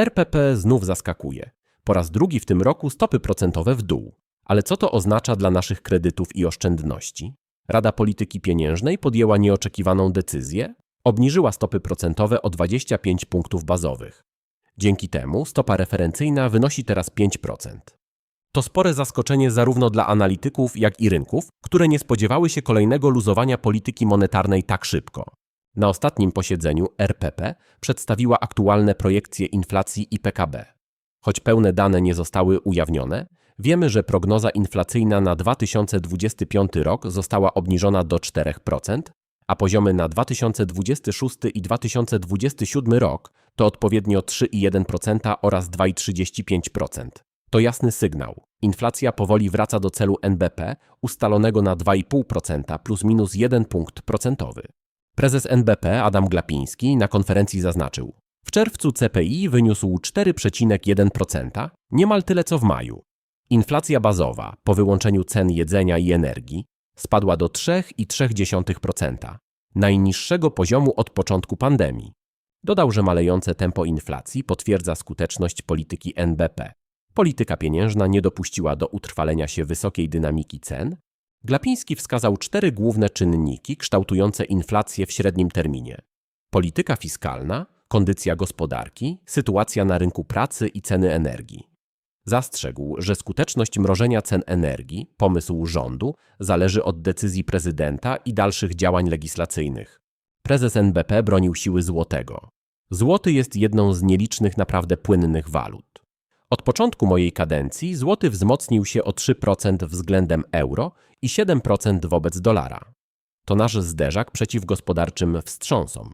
RPP znów zaskakuje. Po raz drugi w tym roku stopy procentowe w dół. Ale co to oznacza dla naszych kredytów i oszczędności? Rada Polityki Pieniężnej podjęła nieoczekiwaną decyzję, obniżyła stopy procentowe o 25 punktów bazowych. Dzięki temu stopa referencyjna wynosi teraz 5%. To spore zaskoczenie zarówno dla analityków, jak i rynków, które nie spodziewały się kolejnego luzowania polityki monetarnej tak szybko. Na ostatnim posiedzeniu RPP przedstawiła aktualne projekcje inflacji i PKB. Choć pełne dane nie zostały ujawnione, wiemy, że prognoza inflacyjna na 2025 rok została obniżona do 4%, a poziomy na 2026 i 2027 rok to odpowiednio 3,1% oraz 2,35%. To jasny sygnał. Inflacja powoli wraca do celu NBP ustalonego na 2,5% plus minus 1 punkt procentowy. Prezes NBP Adam Glapiński na konferencji zaznaczył: W czerwcu CPI wyniósł 4,1%, niemal tyle co w maju. Inflacja bazowa po wyłączeniu cen jedzenia i energii spadła do 3,3%, najniższego poziomu od początku pandemii. Dodał, że malejące tempo inflacji potwierdza skuteczność polityki NBP. Polityka pieniężna nie dopuściła do utrwalenia się wysokiej dynamiki cen. Glapiński wskazał cztery główne czynniki kształtujące inflację w średnim terminie: polityka fiskalna, kondycja gospodarki, sytuacja na rynku pracy i ceny energii. Zastrzegł, że skuteczność mrożenia cen energii, pomysł rządu, zależy od decyzji prezydenta i dalszych działań legislacyjnych. Prezes NBP bronił siły złotego. Złoty jest jedną z nielicznych naprawdę płynnych walut. Od początku mojej kadencji złoty wzmocnił się o 3% względem euro i 7% wobec dolara. To nasz zderzak przeciw gospodarczym wstrząsom.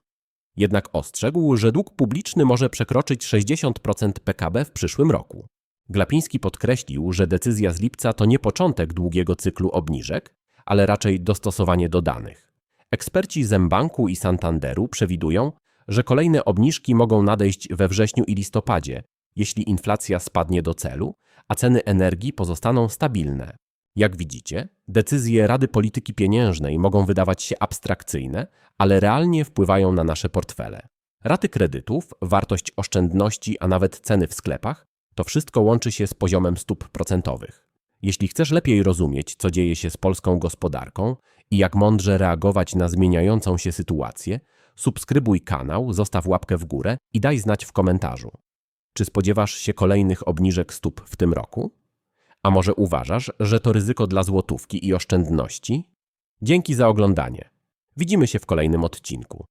Jednak ostrzegł, że dług publiczny może przekroczyć 60% PKB w przyszłym roku. Glapiński podkreślił, że decyzja z lipca to nie początek długiego cyklu obniżek, ale raczej dostosowanie do danych. Eksperci Zembanku i Santanderu przewidują, że kolejne obniżki mogą nadejść we wrześniu i listopadzie, jeśli inflacja spadnie do celu, a ceny energii pozostaną stabilne. Jak widzicie, decyzje Rady Polityki Pieniężnej mogą wydawać się abstrakcyjne, ale realnie wpływają na nasze portfele. Raty kredytów, wartość oszczędności, a nawet ceny w sklepach to wszystko łączy się z poziomem stóp procentowych. Jeśli chcesz lepiej rozumieć, co dzieje się z polską gospodarką i jak mądrze reagować na zmieniającą się sytuację, subskrybuj kanał, zostaw łapkę w górę i daj znać w komentarzu. Czy spodziewasz się kolejnych obniżek stóp w tym roku? A może uważasz, że to ryzyko dla złotówki i oszczędności? Dzięki za oglądanie. Widzimy się w kolejnym odcinku.